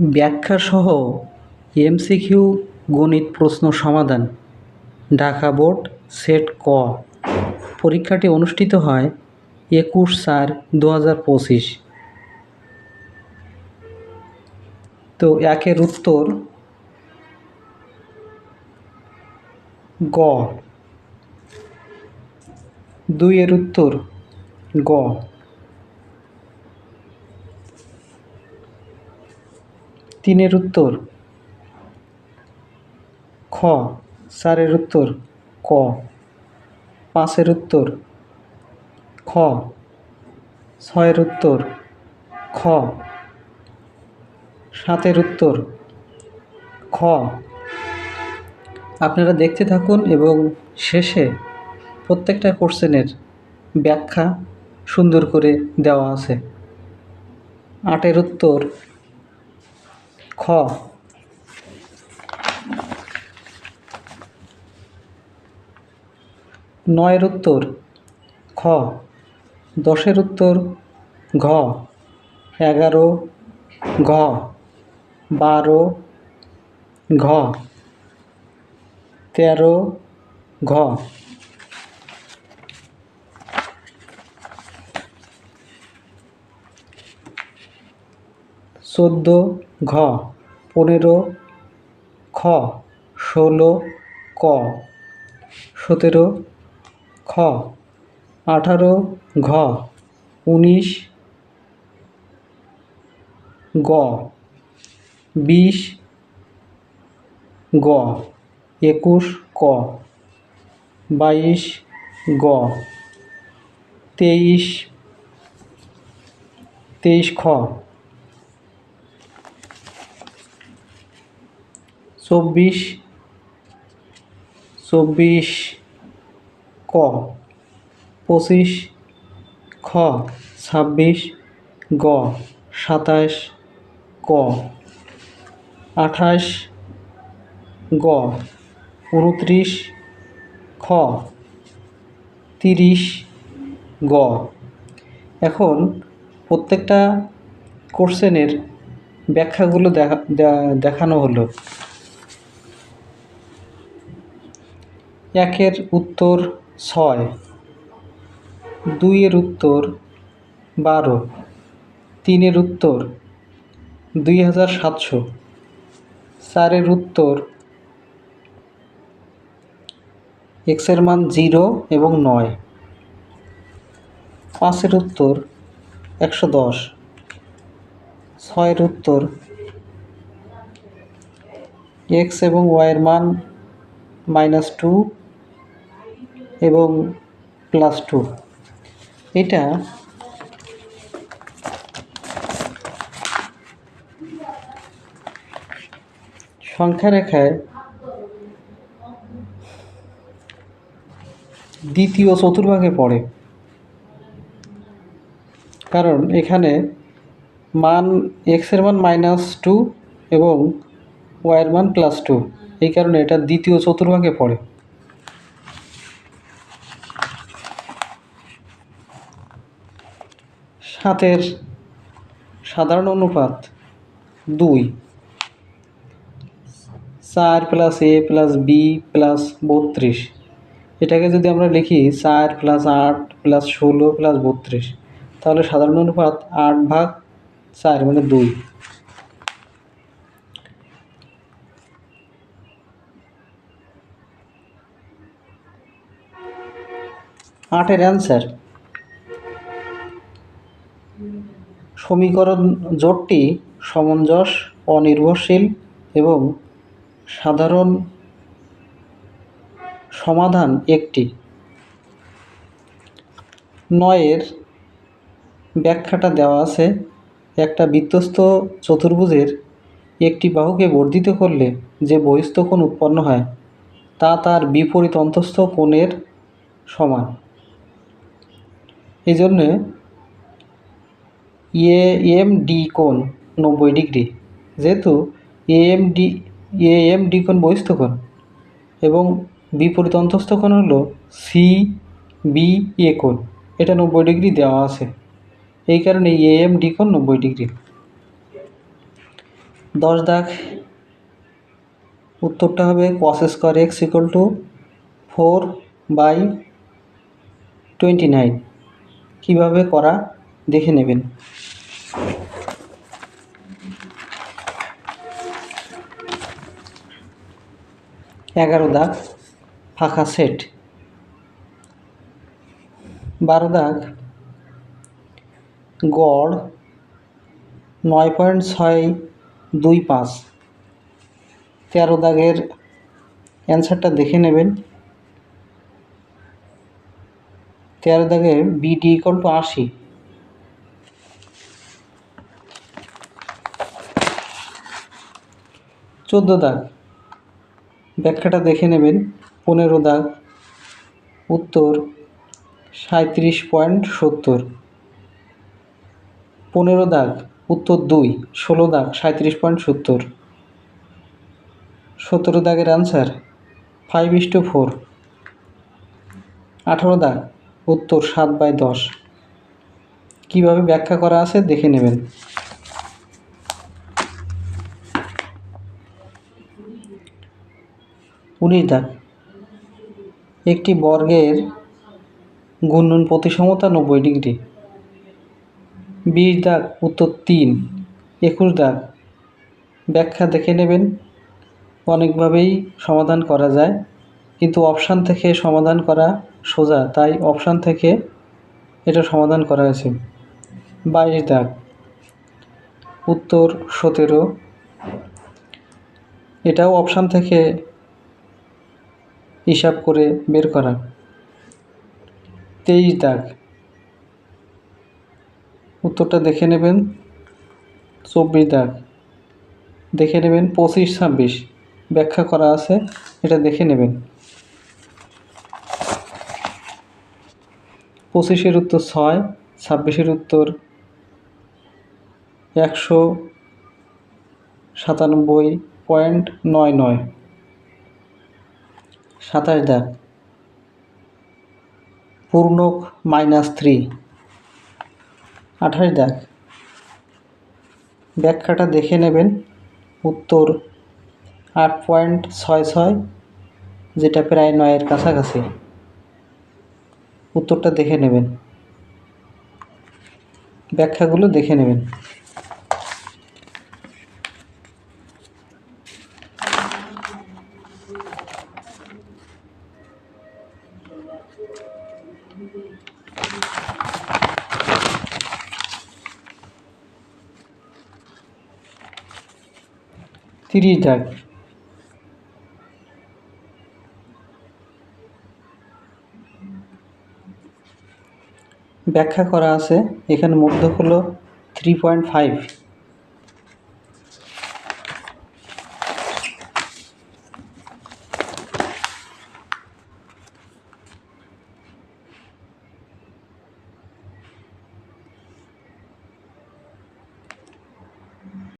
ব্যাখ্যাসহ MCQ গণিত প্রশ্ন সমাধান, ঢাকা বোর্ড সেট ক। পরীক্ষাটি অনুষ্ঠিত হয় একুশ চার দু হাজার পঁচিশ। তো একের উত্তর গ। দুইয়ের উত্তর গ। তিনের উত্তর। খ, চারের উত্তর। ক, পাঁচের উত্তর। খ, ছয়ের উত্তর। খ, সাতের উত্তর। খ, আপনারা দেখতে থাকুন এবং শেষে প্রত্যেকটা কোশ্চেনের ব্যাখ্যা সুন্দর করে দেওয়া আছে। আটের উত্তর। খ। নয়ের উত্তর, খ। দশের উত্তর, ঘ। এগারো, ঘ। বারো, ঘ। তেরো, ঘ। চোদ্দ, ঘ। পনেরো খ, ষোলো ক। সতেরো খ, আঠারো ঘ, উনিশ গ, বিশ গ, একুশ ক, বাইশ গ, তেইশ তেইশ খ। চব্বিশ চব্বিশ ক, পঁচিশ খ, ছাব্বিশ গ, সাতাশ ক, আঠাশ গ, উনত্রিশ খ, তিরিশ গ। এখন প্রত্যেকটা কোশ্চেনের ব্যাখ্যাগুলো দেখা দেখানো হলো। একের উত্তর ছয়, দুইয়ের উত্তর বারো, তিনের উত্তর দুই হাজার সাতশো, চারের উত্তর এক্সের মান জিরো এবং নয়, পাঁচের উত্তর একশো দশ, ছয়ের উত্তর এক্স এবং ওয়াইয়ের মান মাইনাস টু এবং প্লাস টু। এটা সংখ্যা রেখায় দ্বিতীয় চতুর্ভাগে পড়ে। কারণ এখানে মান এক্সের মান মাইনাস টু এবং ওয়াইয়ের মান প্লাস টু এই কারণে এটা দ্বিতীয় চতুর্ভাগে পড়ে। সাতের সাধারণ অনুপাত দুই। চার plus A plus B plus বত্রিশ। এটাকে যদি আমরা লিখি চার প্লাস আট প্লাস ষোলো প্লাস বত্রিশ, তাহলে সাধারণ অনুপাত আট ভাগ চার মানে দুই। আটের অ্যান্সার সমীকরণ জোটটি সমঞ্জস, অনির্ভরশীল এবং সাধারণ সমাধান একটি। নয়ের ব্যাখ্যাটা দেওয়া আছে, একটা বৃত্তস্থ চতুর্ভুজের একটি বাহুকে বর্ধিত করলে যে বহিস্থ কোণ উৎপন্ন হয়, তা তার বিপরীত অন্তস্থ কোণের সমান। এই জন্যে এ এম ডি কোণ নব্বই ডিগ্রি। যেহেতু A M D A M D কোণ এবং বিপরীত অন্তস্থ কোণ হলো সি বি এ কোণ। এটা নব্বই ডিগ্রি দেওয়া আছে। এই কারণে এ এম ডি কোণ নব্বই ডিগ্রি। দশ দাগ। উত্তরটা হবে cos square x equal to four by twenty nine কীভাবে করা দেখে নেবেন। এগারো দাগ, ফাঁকা সেট। বারো দাগ, গড়, নয় পয়েন্ট ছয় দুই পাঁচ। তেরো দাগের অ্যান্সারটা দেখে নেবেন। তেরো দাগে বিডি ইকুয়াল টু আশি। চোদ্দ দাগ। ব্যাখ্যাটা দেখে নেবেন। পনেরো দাগ। উত্তর সাঁত্রিশ পয়েন্ট সত্তর। পনেরো দাগ। উত্তর দুই। ষোলো দাগ সাঁত্রিশ পয়েন্ট সত্তর। সতেরো দাগের answer five is two four আঠারো দাগ। উত্তর সাত বাই দশ। কীভাবে ব্যাখ্যা করা আছে দেখে নেবেন। উনিশ দাগ একটি বর্গের ঘূর্ণন প্রতিসমতা নব্বই ডিগ্রি। বিশ দাগ উত্তর তিন, একুশ দাগ ব্যাখ্যা দেখে নেবেন। অনেকভাবেই সমাধান করা যায়, কিন্তু অপশান থেকে সমাধান করা সোজা, তাই অপশান থেকে এটা সমাধান করা হয়েছে। বাইশ দাগ উত্তর সতেরো, এটাও অপশান থেকে হিসাব করে বের করা। তেইশ দাগ। উত্তরটা দেখে নেবেন। চব্বিশ দাগ। দেখে নেবেন পঁচিশ, ছাব্বিশ। ব্যাখ্যা করা আছে, এটা দেখে নেবেন। পঁচিশের উত্তর ছয়, ছাব্বিশের উত্তর একশো সাতানব্বই পয়েন্ট নয় নয়। সাতাশ দাগ। পূর্ণক মাইনাস থ্রি আঠাশ দাগ। ব্যাখ্যাটা দেখে নেবেন। উত্তর আট পয়েন্ট ছয় ছয়, যেটা প্রায় নয়ের কাছাকাছি। উত্তরটা দেখে নেবেন। ব্যাখ্যাগুলো দেখে নেবেন। তিরিশ দাগ। ব্যাখ্যা করা আছে এখানে মধ্য হলো থ্রি পয়েন্ট ফাইভ